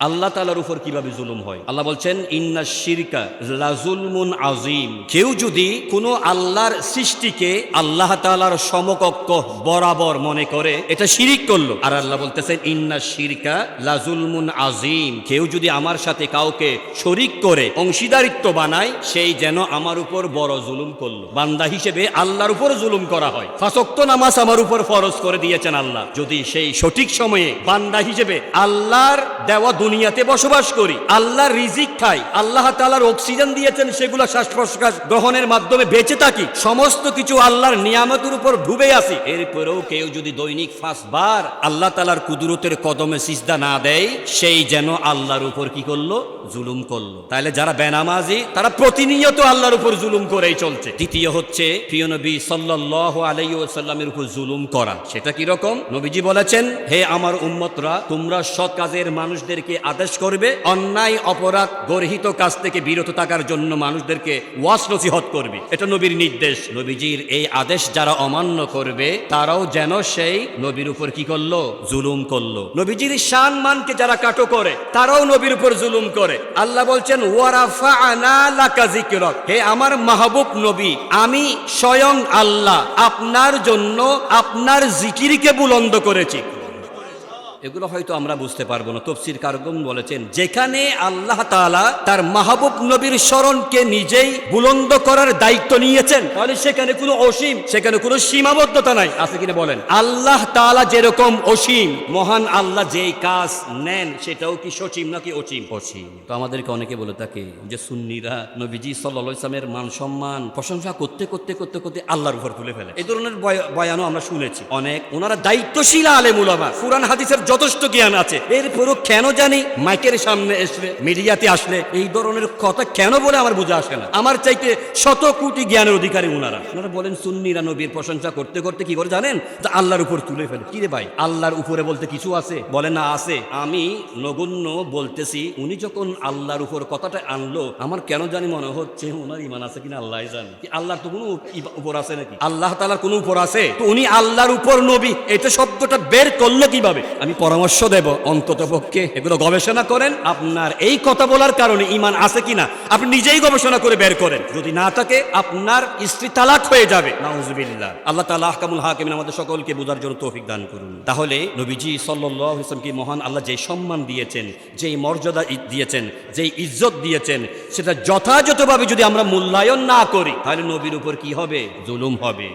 আল্লাহ তালার উপর কীভাবে জুলুম হয়? আল্লাহ বলছেন, ইন্না শিরকা লাজুলমুন আজিম কেউ যদি কোনো আল্লাহর সৃষ্টিকে আল্লাহ তালার সমকক্ষ বরাবর মনে করে, এটা শিরিক করল। আর আল্লাহ বলতেছেন, ইন্না শিরকা লাজুলমুন আজিম কেউ যদি আমার সাথে কাউকে শরিক করে, অংশীদারিত্ব বানায়, সেই যেন আমার উপর বড় জুলুম করল। বান্দা হিসেবে আল্লাহর উপর জুলুম করা হয়। ফাঁসক্ত নামাজ আমার উপর ফরজ করে দিয়েছেন আল্লাহ। যদি সেই সঠিক সময়ে বান্দা হিসেবে আল্লাহর দেওয়া দুনিয়াতে বসবাস করি। আল্লাহ রিজিক খাই। আল্লাহ তালার অক্সিজেন দিয়েছেন, সেগুলো শ্বাস প্রশ্বাস গ্রহণের মাধ্যমে বেঁচে থাকি। সমস্ত কিছু আল্লাহর নিয়ামতের উপর ডুবে আসি এরপরেও কেউ যদি দৈনিক বার আল্লাহ তালার কুদরতের কদমে সিজদা না দেয়, সেই যেন আল্লাহর উপর কি করল? জুলুম করল। তাহলে যারা বেনামাজি, তারা প্রতিনিয়ত আল্লাহর উপর জুলুম করেই চলছে। দ্বিতীয় হচ্ছে, প্রিয় নবী সাল্লাহ আলাইসাল্লামের উপর জুলুম করা। সেটা কি রকম? নবীজি বলেছেন, হে আমার উম্মতরা, তোমরা সৎ কাজের মানুষদেরকে আদেশ করবে, অন্যায়, অপরাধ, গর্হিত কাজ থেকে বিরত থাকার জন্য মানুষদেরকে ওয়াস নসিহত করবে। এটা নবীর নির্দেশ। নবীজির এই আদেশ যারা অমান্য করবে, তারাও যেন সেই নবীর উপর কি করল? জুলুম করল। নবীজির শান মানকে যারা কাটো করে, তারাও নবীর উপর জুলুম করে। আল্লাহ বলছেন হে আমার মাহবুব নবী, আমি স্বয়ং আল্লাহ। আপনার জন্য আপনার জিকিরকে বুলন্দ করেছি। এগুলো হয়তো আমরা বুঝতে পারব না। তফসির কারগম বলেছেন যেখানে আল্লাহ তাআলা তার মাহবুব নবীর স্মরণকে নিজেই বুলন্দ করার দায়িত্ব নিয়েছেন তাহলে সেখানে কোনো অসীম সেখানে কোনো সীমাবদ্ধতা নাই। আছে কিনা বলেন? আল্লাহ তাআলা যেরকম অসীম মহান আল্লাহ যেই কাজ নেন সেটাও কি সসীম নাকি অসীম? অসীম। তো আমাদেরকে অনেকে বলে থাকে যে সুন্নিরা নবীজি সাল্লা ইসলামের মান সম্মান প্রশংসা করতে করতে করতে করতে আল্লাহর উপর তুলে ফেলে। এই ধরনের বয়- বয়ানও আমরা শুনেছি। অনেক ওনারা দায়িত্বশীল আলে মুলামা কোরআন হাদিসের যথেষ্ট জ্ঞান আছে। এরপরও কেন জানি মাইকের সামনে আসলে মিডিয়াতে আসলে এই ধরনের কথা কেন বলে আমার বোঝা আসে না। আমার চাইতে শত কোটি জ্ঞানের অধিকারী ওনারা ওনারা বলেন সুন্নিরা নবীর প্রশংসা করতে করতে কি করে জানেন? তা আল্লাহর উপর তুলে ফেলে। কি রে ভাই? আল্লাহর উপরে বলতে কিছু আছে? বলে না, আছে। আমি নগণ্য বলতেছি, উনি যখন আল্লাহর উপর কথাটা আনলো, আমার কেন জানি মনে হচ্ছে ওনার ইমান আছে কিনা আল্লাহ জানে। আল্লাহর তো কোনো উপর আছে নাকি? আল্লাহ তালার কোনো উপর আছে? তো উনি আল্লাহর উপর নবী, এটা শব্দটা বের করল কীভাবে? আমি পরামর্শ দেব অন্তত পক্ষে। এগুলো গবেষণা করেন, আপনার এই কথা বলার কারণে ইমান আছে কিনা, আপনি নিজেই গবেষণা করে বের করেন। যদি না থাকে, আপনার স্ত্রী তালাক হয়ে যাবে। নাউজুবিল্লাহ। আল্লাহ তাআলা আহকামুল হাকিমিন আমাদের সকলকে বোঝার জন্য তৌফিক দান করুন। তাহলে নবীজি আলাইহি ওয়াসাল্লামকে মহান আল্লাহ যেই সম্মান দিয়েছেন, যেই মর্যাদা দিয়েছেন, যেই ইজ্জত দিয়েছেন, সেটা যথাযথভাবে যদি আমরা মূল্যায়ন না করি, তাহলে নবীর উপর কি হবে? জুলুম হবে।